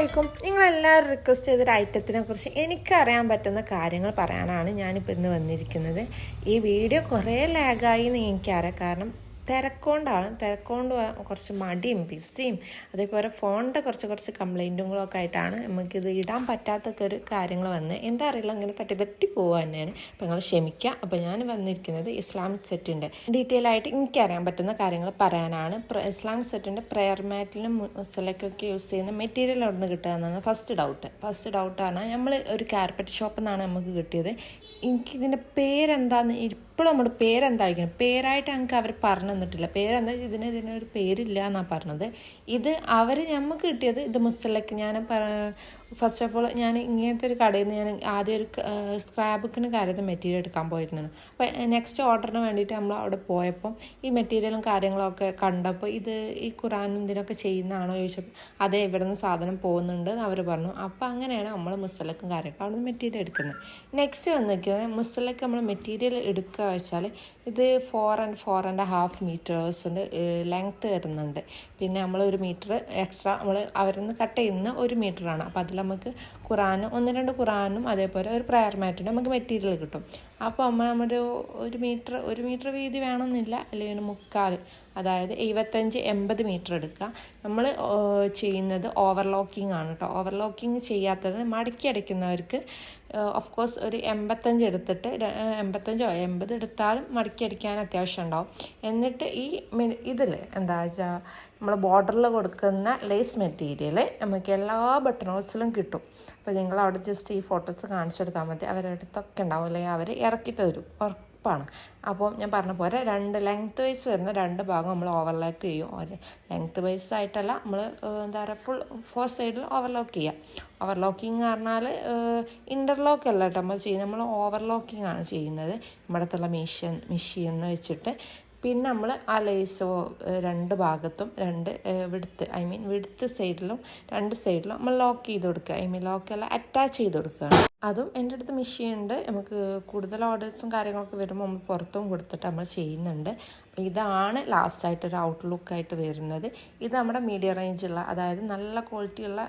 അസ്സാമലൈക്കും നിങ്ങളെല്ലാവരും റിക്വസ്റ്റ് ചെയ്തൊരു ഐറ്റത്തിനെ കുറിച്ച് എനിക്കറിയാൻ പറ്റുന്ന കാര്യങ്ങൾ പറയാനാണ് ഞാനിപ്പോൾ ഇന്ന് വന്നിരിക്കുന്നത്. ഈ വീഡിയോ കുറേ ലാഗായി എന്ന് എനിക്കറിയാം. കാരണം തിരക്കൊണ്ടാണ് തിരക്കൊണ്ട് കുറച്ച് മടിയും ബിസിയും അതേപോലെ ഫോണിന്റെ കുറച്ച് കുറച്ച് കംപ്ലൈന്റുകളൊക്കെ ആയിട്ടാണ് നമുക്കിത് ഇടാൻ പറ്റാത്തൊക്കെ ഒരു കാര്യങ്ങൾ വന്ന്. എന്താ അറിയില്ല അങ്ങനെ തട്ടി തട്ടി പോവുക തന്നെയാണ്. അപ്പം നിങ്ങൾ ക്ഷമിക്കുക. അപ്പോൾ ഞാൻ വന്നിരിക്കുന്നത് ഇസ്ലാമിക് സെറ്റിന്റെ ഡീറ്റെയിൽ ആയിട്ട് എനിക്കറിയാൻ പറ്റുന്ന കാര്യങ്ങൾ പറയാനാണ്. ഇസ്ലാമിക് സെറ്റിന്റെ പ്രെയർ മാറ്റിലും മുസലക്കൊക്കെ യൂസ് ചെയ്യുന്ന മെറ്റീരിയൽ അവിടെ നിന്ന് കിട്ടുക എന്നാണ് ഫസ്റ്റ് ഡൗട്ട് ഫസ്റ്റ് ഡൗട്ടാണ് നമ്മൾ ഒരു കാർപ്പറ്റ് ഷോപ്പിൽ നിന്നാണ് നമുക്ക് കിട്ടിയത്. എനിക്കിതിന്റെ പേരെന്താന്ന് ഇപ്പോഴും നമ്മുടെ പേരെന്തായിരിക്കണം? പേരായിട്ട് ഞങ്ങൾക്ക് അവർ പറഞ്ഞു തന്നിട്ടില്ല. പേരെന്താ? ഇതിന് ഇതിനൊരു പേരില്ല എന്നാണ് പറഞ്ഞത്. ഇത് അവർ നമുക്ക് കിട്ടിയത് ഇത് മുസ്ലക്ക് ഞാൻ ഫസ്റ്റ് ഓഫ് ഓൾ ഞാൻ ഇങ്ങനത്തെ ഒരു കടയിൽ നിന്ന് ഞാൻ ആദ്യം ഒരു സ്ക്രാബുക്കിന് കാര്യത്തിൽ മെറ്റീരിയൽ എടുക്കാൻ പോയിരുന്നു അപ്പോൾ നെക്സ്റ്റ് ഓർഡറിന് വേണ്ടിയിട്ട് നമ്മൾ അവിടെ പോയപ്പോൾ ഈ മെറ്റീരിയലും കാര്യങ്ങളൊക്കെ കണ്ടപ്പോൾ ഇത് ഈ ഖുറാനും ഇതിനൊക്കെ ചെയ്യുന്നതാണോ ചോദിച്ചപ്പോൾ അതെ ഇവിടെ നിന്ന് സാധനം പോകുന്നുണ്ട് എന്ന് അവർ പറഞ്ഞു. അപ്പോൾ അങ്ങനെയാണ് നമ്മൾ മുസ്സലക്കും കാര്യമൊക്കെ അവിടെ നിന്ന് മെറ്റീരിയൽ എടുക്കുന്നത്. നെക്സ്റ്റ് വന്നിരിക്കുന്നത് മുസ്സലക്ക് നമ്മൾ മെറ്റീരിയൽ എടുക്കുക വെച്ചാൽ ഇത് four and four and half മീറ്റേഴ്സിന്റെ length വരുന്നുണ്ട് പിന്നെ നമ്മൾ ഒരു മീറ്റർ എക്സ്ട്രാ നമ്മൾ അവരിൽ നിന്ന് കട്ട് ചെയ്യുന്ന ഒരു മീറ്ററാണ് അപ്പോൾ അതിൽ നമുക്ക് ഖുറാനും ഒന്ന് രണ്ട് ഖുറാനും അതേപോലെ ഒരു പ്രയർ മാറ്റും നമുക്ക് മെറ്റീരിയൽ കിട്ടും. അപ്പോൾ നമ്മൾ നമ്മുടെ ഒരു മീറ്റർ ഒരു മീറ്റർ വീതി വേണമെന്നില്ല. അല്ലെങ്കിൽ മുക്കാൽ അതായത് എഴുപത്തഞ്ച് എൺപത് മീറ്റർ എടുക്കുക നമ്മൾ ചെയ്യുന്നത് ഓവർലോക്കിംഗ് ആണ് കേട്ടോ ഓവർലോക്കിംഗ് ചെയ്യാത്തതിന് മടക്കി അടിക്കുന്നവർക്ക് ഓഫ് കോഴ്സ് ഒരു എൺപത്തഞ്ച് എടുത്തിട്ട് എൺപത്തഞ്ചോ എൺപത് എടുത്താലും മടക്കി അടിക്കാൻ അത്യാവശ്യം ഉണ്ടാവും. എന്നിട്ട് ഈ ഇതിൽ എന്താ വെച്ചാൽ നമ്മൾ ബോർഡറിൽ കൊടുക്കുന്ന ലേസ് മെറ്റീരിയൽ നമുക്ക് എല്ലാ ബട്ടൺ ഹൗസിലും കിട്ടും. അപ്പോൾ നിങ്ങൾ അവിടെ ജസ്റ്റ് ഈ ഫോട്ടോസ് കാണിച്ചു കൊടുത്താൽ മതി. അവരുടെ അടുത്തൊക്കെ ഉണ്ടാവും. അല്ലെങ്കിൽ അവർ ഇറക്കി തരും. ഉറപ്പാണ്. അപ്പോൾ ഞാൻ പറഞ്ഞ പോലെ രണ്ട് ലെങ്ത് വൈസ് വരുന്ന രണ്ട് ഭാഗം നമ്മൾ ഓവർലോക്ക് ചെയ്യും. ഒരു ലെങ്ത് വൈസ് ആയിട്ടല്ല നമ്മൾ എന്താ പറയുക ഫുൾ ഫോർ സൈഡിൽ ഓവർലോക്ക് ചെയ്യുക ഓവർലോക്കിംഗ് പറഞ്ഞാൽ ഇന്റർലോക്ക് അല്ല കേട്ടോ നമ്മൾ ചെയ്യുന്നത്. നമ്മൾ ഓവർലോക്കിംഗ് ആണ് ചെയ്യുന്നത്. നമ്മുടെ അടുത്തുള്ള മെഷീൻ മെഷീൻ വെച്ചിട്ട്. പിന്നെ നമ്മൾ ആ ലേസ് രണ്ട് ഭാഗത്തും രണ്ട് വിടുത്ത് ഐ മീൻ വിടുത്ത് സൈഡിലും രണ്ട് സൈഡിലും നമ്മൾ ലോക്ക് ചെയ്ത് കൊടുക്കുക. ഐ മീൻ ലോക്കല്ല അറ്റാച്ച് ചെയ്ത് കൊടുക്കുകയാണ്. അതും എന്റെ അടുത്ത് മെഷീൻ ഉണ്ട് നമുക്ക് കൂടുതൽ ഓർഡേഴ്സും കാര്യങ്ങളൊക്കെ വരുമ്പോൾ നമ്മൾ പുറത്തും കൊടുത്തിട്ട് നമ്മൾ ചെയ്യുന്നുണ്ട്. അപ്പോൾ ഇതാണ് ലാസ്റ്റായിട്ട് ഒരു ഔട്ട്ലുക്കായിട്ട് വരുന്നത്. ഇത് നമ്മുടെ മീഡിയം റേഞ്ചുള്ള അതായത് നല്ല ക്വാളിറ്റിയുള്ള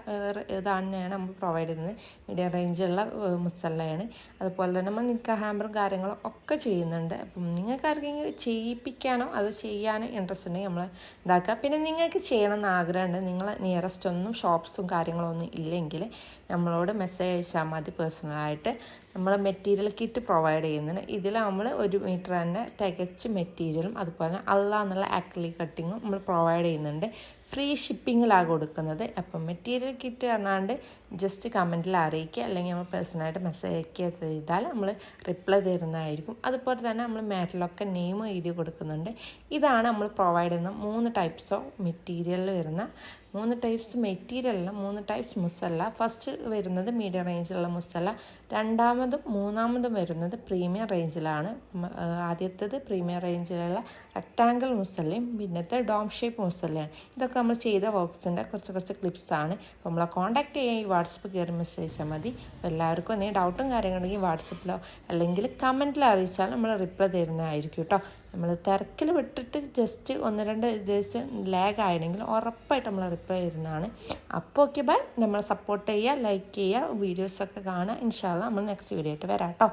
ഇത് തന്നെയാണ് നമ്മൾ പ്രൊവൈഡ് ചെയ്യുന്നത്. മീഡിയം റേഞ്ചുള്ള മുസല്ലയാണ്. അതുപോലെ തന്നെ നമ്മൾ നിക്ക ഹാമ്പറും കാര്യങ്ങളും ഒക്കെ ചെയ്യുന്നുണ്ട്. അപ്പം നിങ്ങൾക്ക് ആർക്കെങ്കിലും ചെയ്യിപ്പിക്കാനോ അത് ചെയ്യാനോ ഇൻട്രസ്റ്റ് ഉണ്ടെങ്കിൽ നമ്മൾ ഇതാക്കുക പിന്നെ നിങ്ങൾക്ക് ചെയ്യണമെന്ന് ആഗ്രഹമുണ്ട്. നിങ്ങൾ നിയറസ്റ്റ് ഒന്നും ഷോപ്സും കാര്യങ്ങളൊന്നും ഇല്ലെങ്കിൽ നമ്മളോട് മെസ്സേജ് അയച്ചാൽ മതി. പേഴ്സണലായിട്ട് നമ്മൾ മെറ്റീരിയൽ കിറ്റ് പ്രൊവൈഡ് ചെയ്യുന്നുണ്ട് ഇതിൽ നമ്മൾ ഒരു മീറ്റർ തന്നെ തികച്ച് മെറ്റീരിയലും അതുപോലെ അല്ല എന്നുള്ള ആക്രിലി കട്ടിങ്ങും നമ്മൾ പ്രൊവൈഡ് ചെയ്യുന്നുണ്ട്. ഫ്രീ ഷിപ്പിങ്ങിലാണ് കൊടുക്കുന്നത്. അപ്പം മെറ്റീരിയൽ കിറ്റ് പറഞ്ഞാണ്ട് ജസ്റ്റ് കമന്റിൽ അറിയിക്കുക. അല്ലെങ്കിൽ നമ്മൾ പേഴ്സണലായിട്ട് മെസ്സേജ് അയക്കുക ചെയ്താൽ നമ്മൾ റിപ്ലൈ തരുന്നതായിരിക്കും. അതുപോലെ തന്നെ നമ്മൾ മാറ്റിലൊക്കെ നെയിം എഴുതി കൊടുക്കുന്നുണ്ട്. ഇതാണ് നമ്മൾ പ്രൊവൈഡ് ചെയ്യുന്ന മൂന്ന് ടൈപ്സ് ഓഫ് മെറ്റീരിയലിൽ വരുന്ന മൂന്ന് ടൈപ്സ് മെറ്റീരിയലല്ല മൂന്ന് ടൈപ്സ് മുസല്ല. ഫസ്റ്റ് വരുന്നത് മീഡിയം റേഞ്ചിലുള്ള മുസല്ല. രണ്ടാമതും മൂന്നാമതും വരുന്നത് പ്രീമിയം റേഞ്ചിലാണ്. ആദ്യത്തേത് പ്രീമിയം റേഞ്ചിലുള്ള റെക്ടാങ്കിൾ മുസല്ലയും പിന്നത്തെ ഡോം ഷേപ്പ് മുസല്ലയാണ്. ഇതൊക്കെ നമ്മൾ ചെയ്ത വർക്ക്സിന്റെ കുറച്ച് കുറച്ച് ക്ലിപ്സാണ് അപ്പോൾ നമ്മളെ കോൺടാക്ട് ചെയ്യാൻ ഈ വാട്സപ്പ് കയറി മെസ്സേജ് അയച്ചാൽ മതി. എല്ലാവർക്കും എന്തെങ്കിലും ഡൗട്ടും കാര്യങ്ങളുണ്ടെങ്കിൽ വാട്സപ്പിലോ അല്ലെങ്കിൽ കമന്റിൽ അറിയിച്ചാൽ നമ്മൾ റിപ്ലൈ തരുന്നതായിരിക്കും കേട്ടോ. നമ്മൾ തിരക്കിൽ വിട്ടിട്ട് ജസ്റ്റ് ഒന്ന് രണ്ട് ദിവസം ലാഗ് ആയിരുന്നെങ്കിൽ ഉറപ്പായിട്ട് നമ്മൾ റിപ്ലൈ ചെയ്യുന്നതാണ് അപ്പോൾ ഓക്കെ ബൈ നമ്മൾ സപ്പോർട്ട് ചെയ്യുക ലൈക്ക് ചെയ്യുക വീഡിയോസൊക്കെ കാണുക. ഇൻഷാല്ല നമ്മൾ നെക്സ്റ്റ് വീഡിയോ ആയിട്ട് വരാം കേട്ടോ